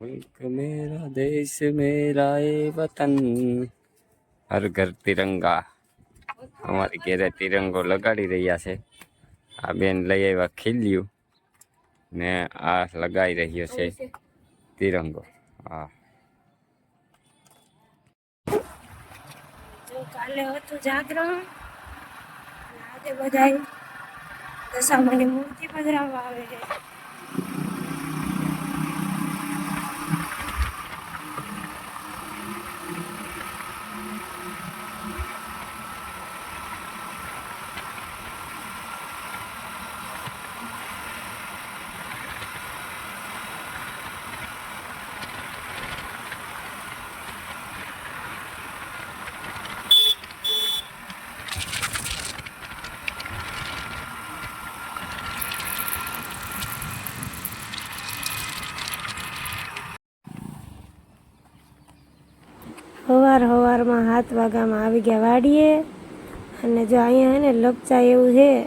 मुल्क मेरा देश मेरा એ વતન હર ઘર તિરંગા અમારી ઘેરે તિરંગો લગાડી રહ્યા છે આ બેન લઈ આવ્યા ખીલ્યું ને આ લગાઈ રહ્યો છે તિરંગો હા જો કાલે હતું જાગરણ અને આજે બધા દશામાની મૂર્તિ પધરાવવા આવે છે સવાર સવારમાં હાથ વાગ્યામાં આવી ગયા વાડીએ. અને જો અહીંયા હે ને લપચા એવું છે,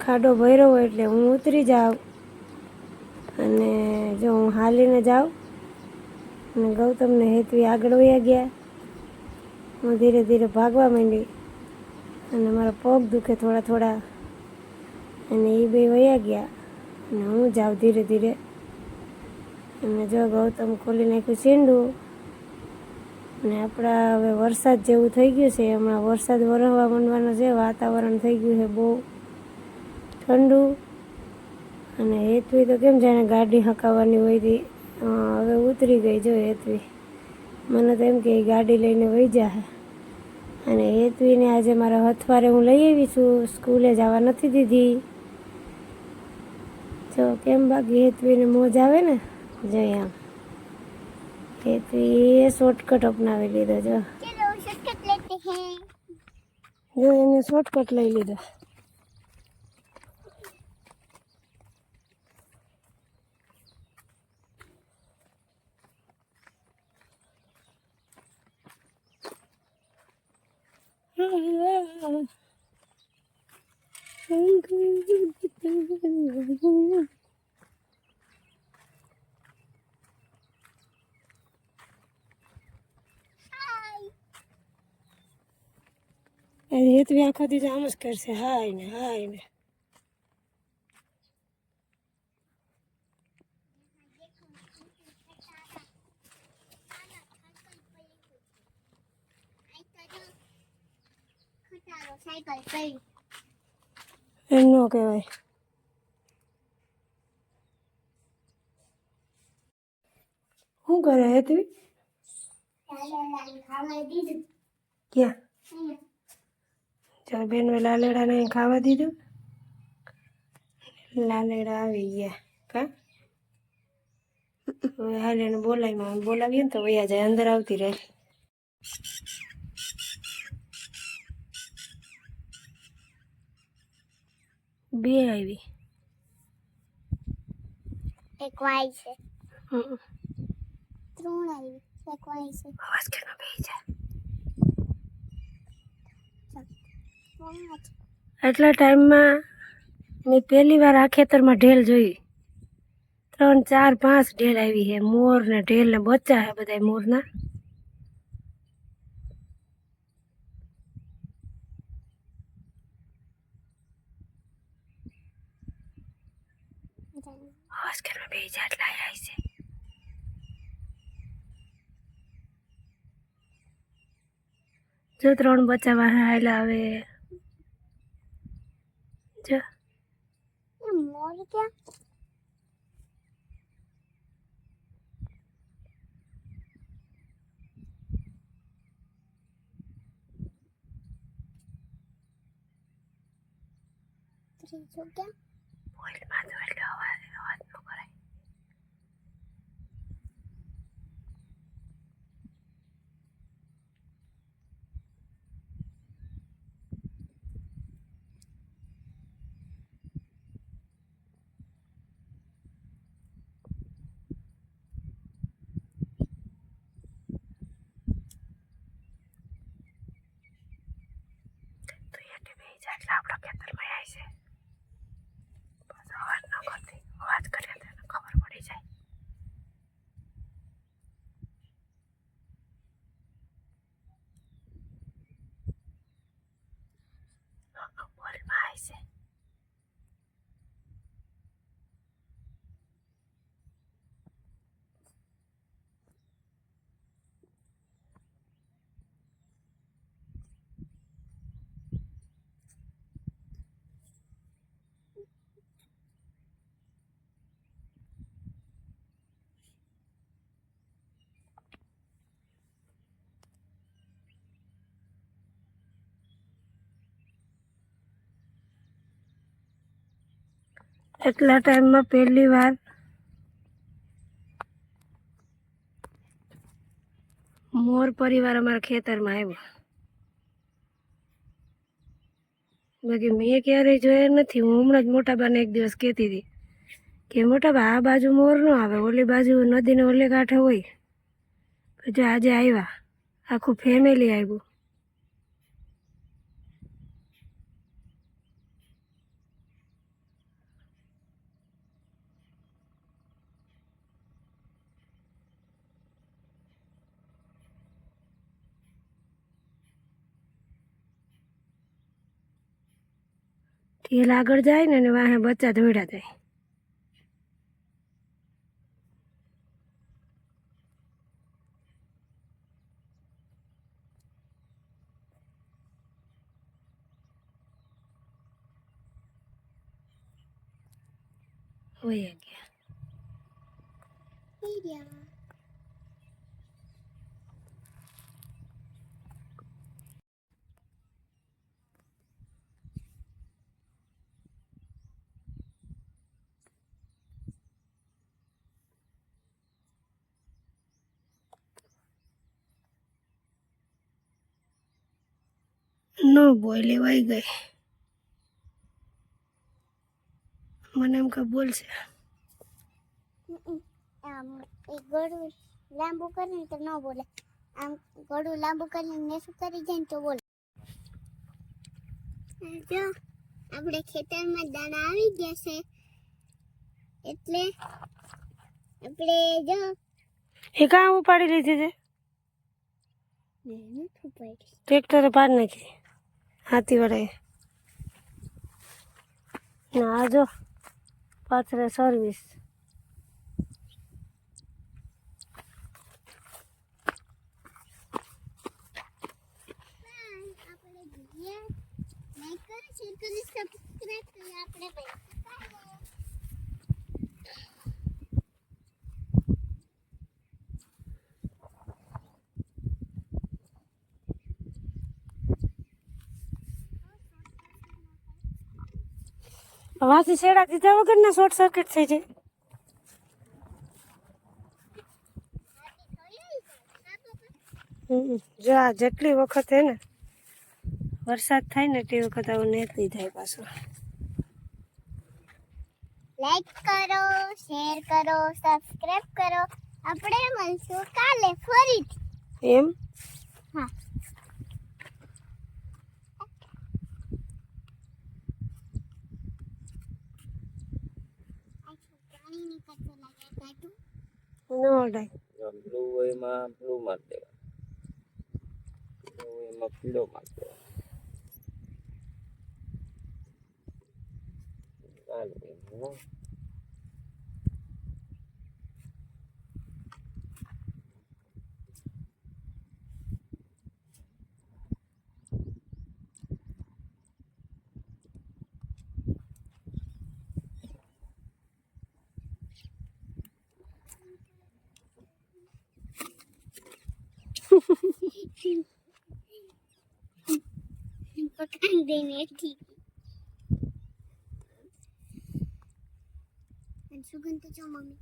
ખાડો ભર્યો હોય એટલે હું ઉતરી જાઉં. અને જો હું હાલીને જાઉં, અને ગૌતમને હેતવી આગળ વયા ગયા. હું ધીરે ધીરે ભાગવા માંડી. અને મારા પગ દુખે થોડા થોડા. અને એ બે વયા ગયા. અને હું જાઉં ધીરે ધીરે. અને જો ગૌતમ ખોલી નાખ્યું ચીંડું અને આપણા હવે વરસાદ જેવું થઈ ગયું છે, હમણાં વરસાદ વરસવા માંડવાનો છે વાતાવરણ થઈ ગયું છે બહુ ઠંડુ. અને હેતવી તો કેમ જાણે ગાડી હકાવવાની હોય હતી હવે ઉતરી ગઈ જો હેતવી. મને તો એમ કે ગાડી લઈને વહી જાય અને હેતવીને આજે મારા હથવારે હું લઈ આવી છું, સ્કૂલે જવા નથી દીધી. જો કેમ બાકી હેતવીને મોજ આવે ને? જય આમ તેથી શોર્ટકટ અપનાવી લીધો જો જો એને શોર્ટકટ લઈ લીધો Thank you. હેતવી આખો દીધો આમ જ કરશે. હાય ને હાય ને. એમ ન કહેવાય. શું કરે હેતવી ક્યાં. ચાલ બેન લાલેડાને ખાવા દીધું લાલેડા આવી ગયા કા? હવે હાલે એને બોલાવી બોલાવીએ ને તો વૈયા જાય અંદર આવતી રહે. બે આવી. એક વાય છે. ત્રણ આવી એક વાય છે. અવાજ કેનો બે જાય ત્રણ જ. આટલા ટાઈમમાં મેં પહેલી વાર આ ખેતરમાં ઢેલ જોઈ. ત્રણ, ચાર, પાંચ ઢેલ આવી છે. મોર ને ઢેલ ને બચ્ચા છે બધા મોરના. બે જાટલા જો ત્રણ બચ્ચા વાહે આવેલા આવે જો મોર ક્યાં ત્રીજું ક્યાં મોબાઈલમાં તો એટલે અવાજ અવાજ ન કરાય તો એટલે બે જાય એટલે આપણા ખેતરમાં આવી છે બસ અવાજ ન કરતી એટલા ટાઈમમાં પહેલી વાર. મોર પરિવાર અમારા ખેતરમાં આવ્યો. બાકી મેં ક્યારેય જોયા નથી. હું હમણાં જ મોટા બાને એક દિવસ કહેતી હતી કે મોટાભા આ બાજુ મોર ન આવે. ઓલી બાજુ નદીને ઓલે કાંઠે હોય. જો આજે આવ્યા. આખું ફેમિલી આવ્યું. ઠેલ આગળ જાય ને અને વાહે બચ્ચા દોડ્યા જાય. વયા ગયા ન બોય લેવાઈ ગઈ. મને એમ કે બોલશે. આમ એ ગળું લાંબુ કરીને તો ન બોલે. આમ ગળું લાંબુ કરીને ને શું કરી જાય ને તો બોલે. જો આપણે ખેતરમાં દાણા આવી ગયા છે. એટલે આપણે જો એ કાં ઉપાડી લીધી છે? ટ્રેક્ટરે પાડ નાખી. હાથી વડે. ના આ જો પાછળ સર્વિસ આપણે વિડિયો લાઈક કરો શેર કરો સબસ્ક્રાઇબ કરો આપણે ભાઈ વાથી છેડા દીધા વગર ના શોર્ટ સર્કિટ થઈ જાય. જો આ જેટલી વખત હે ને વરસાદ થાય ને તે વખત આવું નેતી થાય પાછું. લાઈક કરો શેર કરો સબસ્ક્રાઇબ કરો. આપણે મળશું કાલે ફરીથી. એમ? હા. ન બ્લુ એમાં બ્લુ માર દેવા એમાં પીળો માર દેવા પકડી દઈને ઠીક સુગંધ તો જો મમ્મી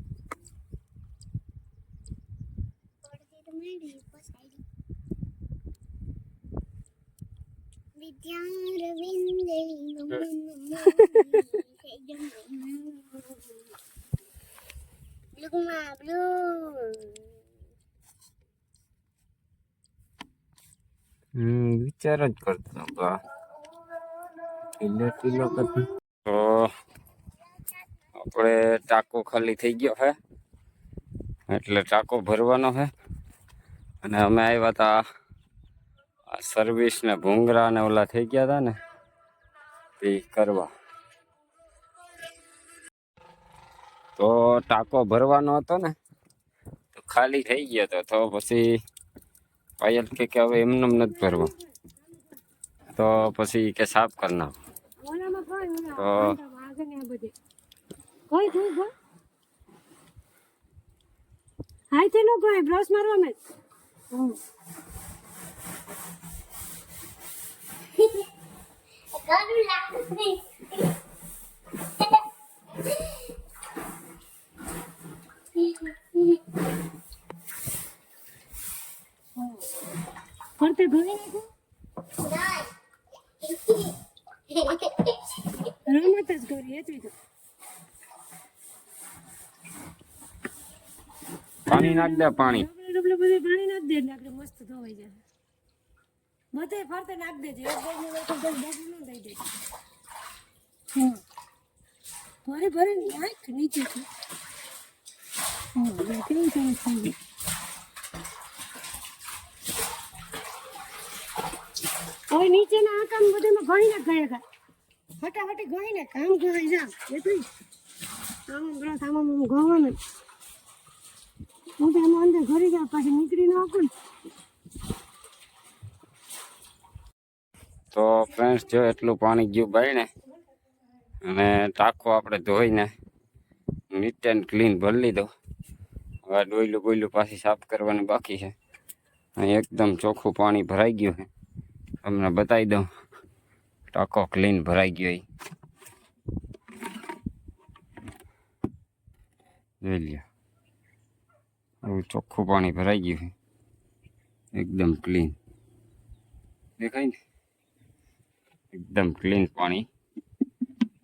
પડતી તો માંડી પસાડી વિદ્યા રવિંદે બ્લુમાં બ્લુ હમ, વિચાર જ કરતો બા કિલો કિલો કરતો તો આપણે ટાંકો ખાલી થઈ ગયો હે. એટલે ટાંકો ભરવાનો હે. અને અમે આવ્યા હતા સર્વિસ ને ભૂંગરા ને ઓલા થઈ ગયા હતા ને એ કરવા. તો ટાંકો ભરવાનો હતો ને, તો ખાલી થઈ ગયો હતો તો પછી પાયલ કે કે હવે એમને એમ નથી ભરવો તો પછી કે સાફ કરી નાખો ઓલામાં કોઈ ઓલા તો આગળ ને આ બધે કોઈ કોઈ કોઈ હાય તે નો કોઈ બ્રશ મારવા મેં ગળું લાગે ફરતે ધોઈ નાખો રમત જ કરી તો. પાણી નાખ દે પાણી. ડબલે બધે પાણી નાખ દે એટલે આપણે મસ્ત ધોવાઈ જાય. બધે ફરતે નાખ દેજે. એક બાજુ નાખો તો બાજુ ન દઈ દેજે. ભરે ભરે નાખ નીચેથી. છે હમ કેવું સરસ થઈ હવે નીચેના આ કામ બધામાં ગણીને ગયા હતા ફટાફટી ગણીને કામ ગણાય જા એટલી આમ બ્રશ આમ આમ ગવાનું. હું તો એમાં અંદર ઘરે જાઉં, પાછી નીકળી ના આપું તો ફ્રેન્ડ્સ જો એટલું પાણી ગયું ભાઈને અને ટાંકો આપણે ધોઈને નીટ એન્ડ ક્લીન ભરી લીધો. હવે ડોયલું બોયલું પાછી સાફ કરવાની બાકી છે. એકદમ ચોખ્ખું પાણી ભરાઈ ગયું છે. તમને બતાવી દઉં. ટાંકો ક્લીન ભરાઈ ગયો જોઈ લ્યો. આવું ચોખ્ખું પાણી ભરાઈ ગયું એકદમ ક્લીન દેખાય ને? એકદમ ક્લીન પાણી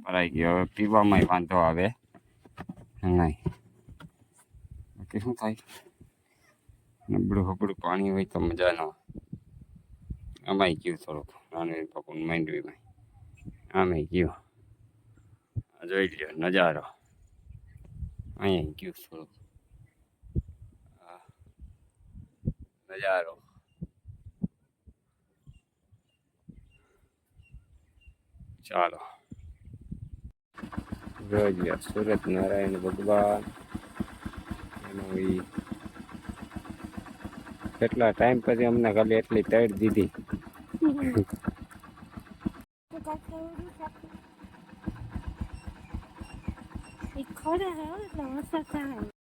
ભરાઈ ગયું. હવે પીવામાં વાંધો આવે. નહીં. શું થાય? નબળું હબળું પાણી હોય તો મજા ન આમાંય ગયું થોડુંક નાનું પકું માંડવીમાં આમાંય ગયું જોઈ લ્યો નજારો અહીંયા ગયું થોડુંક નજારો ચાલો જોઈ લ્યો સુરત નારાયણ ભગવાન એનો કેટલા ટાઈમ પછી અમને ખાલી એટલી તૈડ દીધી ખરે હે એટલે વરસાદ થાય